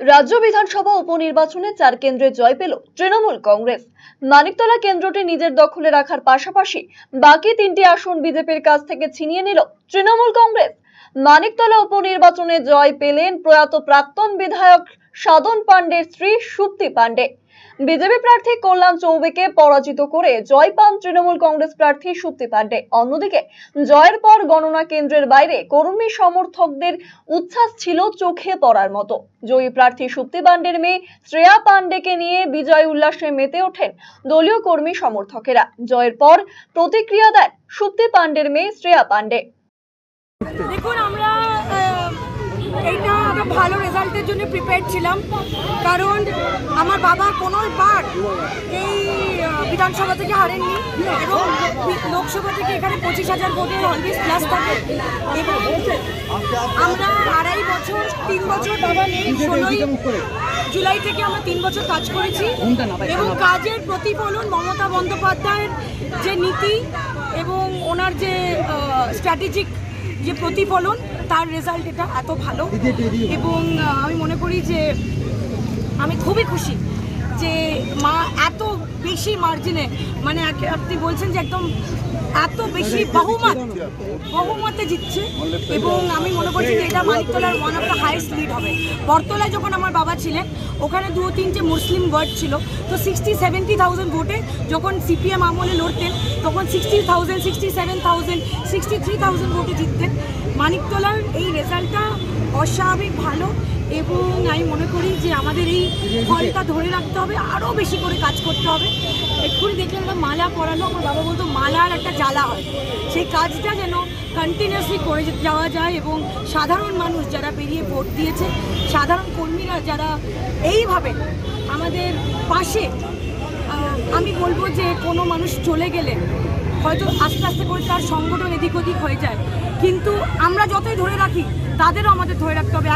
রাজ্য বিধানসভা উপনির্বাচনে চার কেন্দ্রে জয় পেল তৃণমূল কংগ্রেস। মানিকতলা কেন্দ্রটি নিজের দখলে রাখার পাশাপাশি বাকি তিনটি আসন বিজেপির কাছ থেকে ছিনিয়ে নিল তৃণমূল কংগ্রেস। মানিকতলা উপনির্বাচনে জয় পেলেন প্রয়াত প্রাক্তন বিধায়ক সাধন পাণ্ডের স্ত্রী সুপ্তি পাণ্ডে। বিজেপি প্রার্থী কল্যাণ চৌবেকে পরাজিত করে জয় পান তৃণমূল কংগ্রেস প্রার্থী সুপ্তি পাণ্ডে। অন্যদিকে, জয়ের পর গণনা কেন্দ্রের বাইরে কর্মী সমর্থকদের উচ্ছ্বাস ছিল চোখে পড়ার মতো। জয়ী প্রার্থী সুপ্তি পাণ্ডের মেয়ে শ্রেয়া পাণ্ডেকে নিয়ে বিজয় উল্লাসে মেতে ওঠেন দলীয় কর্মী সমর্থকেরা। জয়ের পর প্রতিক্রিয়া দেন সুপ্তি পাণ্ডের মেয়ে শ্রেয়া পাণ্ডে। দেখুন, আমরা একটা ভালো রেজাল্টের জন্য প্রিপেয়ার ছিলাম। কারণ আমার বাবা কোনোবার এই বিধানসভা থেকে হারেননি এবং লোকসভা থেকে এখানে পঁচিশ হাজার ভোটে অলওয়েজ প্লাস থাকে। এবং আমরা আড়াই বছর, তিন বছর বাবা নেই, ষোলোই জুলাই থেকে আমরা তিন বছর কাজ করেছি। এবং কাজের প্রতিফলন মমতা বন্দ্যোপাধ্যায়ের যে নীতি এবং ওনার যে স্ট্র্যাটেজিক যে প্রতিফলন তার রেজাল্ট এটা এত ভালো। এবং আমি মনে করি যে আমি খুবই খুশি যে মা এত বেশি মার্জিনে মানে আপনি বলছেন যে একদম এত বেশি বহুমত, বহুমতে জিতছে। এবং আমি মনে করছি যে এটা মানিকতলার one of the highest lead হবে। বরতলায় যখন আমার বাবা ছিলেন, ওখানে দু তিনটে মুসলিম ওয়ার্ড ছিল। তো সিক্সটি সেভেন্টি থাউজেন্ড ভোটে যখন সিপিএম আমলে লড়তেন, তখন sixty thousand sixty seven thousand sixty three thousand ভোটে জিততেন। মানিকতলার এই রেজাল্টটা অস্বাভাবিক, ভালো এবং আমি মনে করি যে আমাদের এই ফলটা ধরে রাখতে হবে, আরও বেশি করে কাজ করতে হবে। এক্ষুনি দেখলাম একটা মালা পরানো, আমার বাবা বলতো মালার একটা জ্বালা হয়। সেই কাজটা যেন কন্টিনিউসলি করে যাওয়া যায় এবং সাধারণ মানুষ যারা বেরিয়ে ভোট দিয়েছে, সাধারণ কর্মীরা যারা এইভাবে আমাদের পাশে আমি বলব যে কোনো মানুষ চলে গেলে হয়তো আস্তে আস্তে করে তার সংগঠন এদিক ওদিক হয়ে যায়। কিন্তু আমরা যতই ধরে রাখি তাদেরও আমাদের ধরে রাখতে হবে।